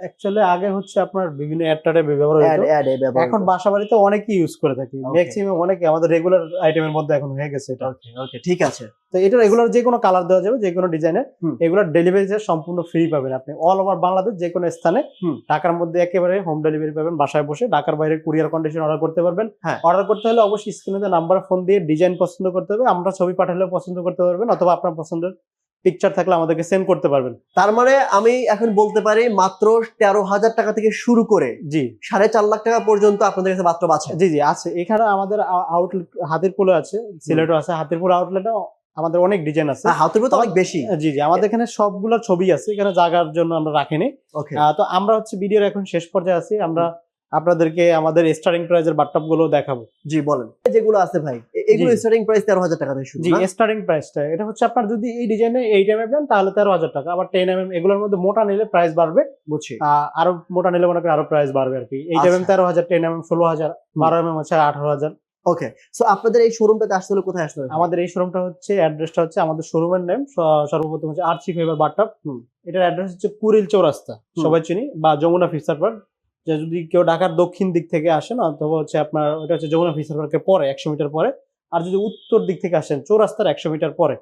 Actually আগে হচ্ছে আপনার বিভিন্ন ব্যবহার হতো এখন বাসা বাড়িতে অনেকেই ইউজ করে থাকি। ম্যাক্সিমাম অনেকে আমাদের রেগুলার আইটেমের মধ্যে এখন হয়ে গেছে এটা। ওকে ওকে ঠিক আছে। তো এটা রেগুলার যে কোনো কালার দেওয়া যাবে যে কোনো ডিজাইনের হুম। এগুলোর ডেলিভারি সম্পূর্ণ ফ্রি পাবেন আপনি। অল ওভার বাংলাদেশ যে কোনো স্থানে ঢাকার মধ্যে একেবারে হোম ডেলিভারি পাবেন বাসায় বসে। ঢাকার বাইরে কুরিয়ার কন্ডিশন অর্ডার করতে পারবেন। হ্যাঁ। অর্ডার করতে হলে অবশ্যই স্ক্রিনে নাম্বার ফোন দিয়ে ডিজাইন পছন্দ করতে হবে। আমরা ছবি পাঠালেও পছন্দ করতে পারবেন অথবা আপনার পছন্দের পিকচার থাকলে আমাদেরকে সেন্ড করতে পারবেন। তার মানে আমি এখন বলতে পারি মাত্র তেরো হাজার টাকা থেকে শুরু করে জি। সাড়ে চার লাখ টাকা পর্যন্ত আপনাদের কাছে মাত্র আছে জি জি আছে। এখানে আমাদের আউটলেট হাতিরপুলে আছে সিলেটও আছে হাতিরপুল আউটলেটে আমাদের অনেক ডিজাইন আছে। হাতের মতো অনেক বেশি। জি জি আমাদের এখানে সবগুলো ছবি আছে এখানে জায়গার জন্য আমরা রাখিনি। ওকে তো আমরা হচ্ছে ভিডিওর এখন শেষ পর্যায়ে আছি আমরা আপনাদেরকে আমাদের স্টার্টিং প্রাইজের বাট্টাপগুলো দেখাবো। জি বলেন। যেগুলো আছে ভাই এগুলো স্টার্টিং প্রাইস তেরো হাজার টাকা থেকে শুরু জি স্টার্টিং প্রাইসটা এটা হচ্ছে আপনার যদি এই ডিজাইনে এই টাইমে নেন তাহলে তেরো হাজার টাকা। আবার টেন এম এম এগুলোর মধ্যে মোটা নিলে প্রাইস বাড়বে। বুঝছি। আরও মোটা নিলে মনে করেন আরও প্রাইস বাড়বে আর কি। এই আচ্ছা। টাইমে তেরো হাজার টেন এম এম ষোলো হাজার বারো এম এম হচ্ছে আঠারো হাজার। ওকে সো আপনাদের এই শোরুমটাতে আসতে হলে কোথায় আসতে হবে? আমাদের এই শোরুমটা হচ্ছে অ্যাড্রেসটা হচ্ছে আমাদের শোরুমের নেম সর্বপ্রথম হচ্ছে আর্চি ফাইবার বাট্টাপ হুম। এটার অ্যাড্রেস হচ্ছে কুড়িল চৌরাস্তা। সবাই চিনি? বা যমুনা ফিসার পার্ক যদি কেউ ঢাকার দক্ষিণ দিক থেকে আসেন অথবা হচ্ছে আপনার ওটা হচ্ছে যমুনা ফিসার পার্কের পরে একশো মিটার পরে। আর যদি উত্তর দিক থেকে আসেন চৌরাস্তার একশো মিটার পরে।